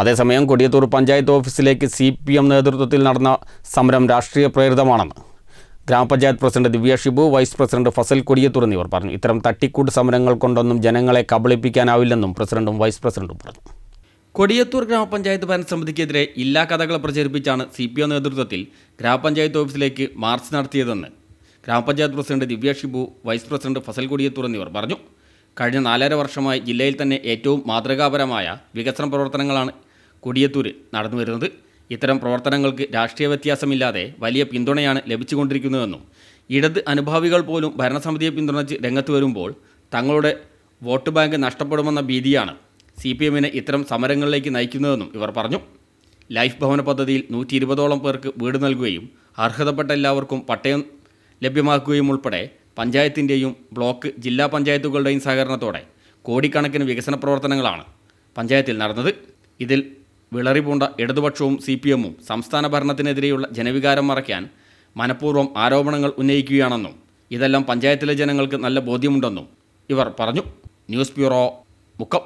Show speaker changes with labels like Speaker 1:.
Speaker 1: അതേസമയം കൊടിയത്തൂർ പഞ്ചായത്ത് ഓഫീസിലേക്ക് C P M നേതൃത്വത്തിൽ നടന്ന സമരം രാഷ്ട്രീയ പ്രേരിതമാണെന്ന് gram panchayat president Divya Shibu vice president Fazal Kodiyathur എന്നിവർ പറഞ്ഞു. ഇത്തരം തട്ടിക്കൂട്ട് സമരങ്ങൾ കൊണ്ടൊന്നും ജനങ്ങളെ കബളിപ്പിക്കാനാവില്ലെന്നും പ്രസിഡന്റും വൈസ് പ്രസിഡന്റും പറഞ്ഞു. കൊടിയത്തൂർ ഗ്രാമപഞ്ചായത്ത് ഭരണസമിതിക്കെതിരെ ഇല്ലാ കഥകൾ പ്രചരിപ്പിച്ചാണ് സി പി എം നേതൃത്വത്തിൽ ഗ്രാമപഞ്ചായത്ത് ഓഫീസിലേക്ക് മാർച്ച് നടത്തിയതെന്ന് gram panchayat president Divya Shibu vice president Fazal Kodiyathur എന്നിവർ പറഞ്ഞു. കഴിഞ്ഞ നാലര വർഷമായി ജില്ലയിൽ തന്നെ ഏറ്റവും മാതൃകാപരമായ വികസന പ്രവർത്തനങ്ങളാണ് കൊടിയത്തൂരിൽ നടന്നു വരുന്നത്. ഇത്തരം പ്രവർത്തനങ്ങൾക്ക് രാഷ്ട്രീയ വ്യത്യാസമില്ലാതെ വലിയ പിന്തുണയാണ് ലഭിച്ചുകൊണ്ടിരിക്കുന്നതെന്നും ഇടത് അനുഭാവികൾ പോലും ഭരണസമിതിയെ പിന്തുണച്ച് രംഗത്ത് വരുമ്പോൾ തങ്ങളുടെ വോട്ട് ബാങ്ക് നഷ്ടപ്പെടുമെന്ന ഭീതിയാണ് സി പി എമ്മിനെ ഇത്തരം സമരങ്ങളിലേക്ക് നയിക്കുന്നതെന്നും ഇവർ പറഞ്ഞു. ലൈഫ് ഭവന പദ്ധതിയിൽ നൂറ്റി ഇരുപതോളം പേർക്ക് വീട് നൽകുകയും അർഹതപ്പെട്ട എല്ലാവർക്കും പട്ടയം ലഭ്യമാക്കുകയും ഉൾപ്പെടെ പഞ്ചായത്തിന്റെയും ബ്ലോക്ക് ജില്ലാ പഞ്ചായത്തുകളുടെയും സഹകരണത്തോടെ കോടിക്കണക്കിന് വികസന പ്രവർത്തനങ്ങളാണ് പഞ്ചായത്തിൽ നടന്നത്. ഇതിൽ വിളറി പൂണ്ട ഇടതുപക്ഷവും സി പി എമ്മും സംസ്ഥാന ഭരണത്തിനെതിരെയുള്ള ജനവികാരം മറയ്ക്കാൻ മനഃപൂർവം ആരോപണങ്ങൾ ഉന്നയിക്കുകയാണെന്നും ഇതെല്ലാം പഞ്ചായത്തിലെ ജനങ്ങൾക്ക് നല്ല ബോധ്യമുണ്ടെന്നും ഇവർ പറഞ്ഞു. News bureau Mukkam.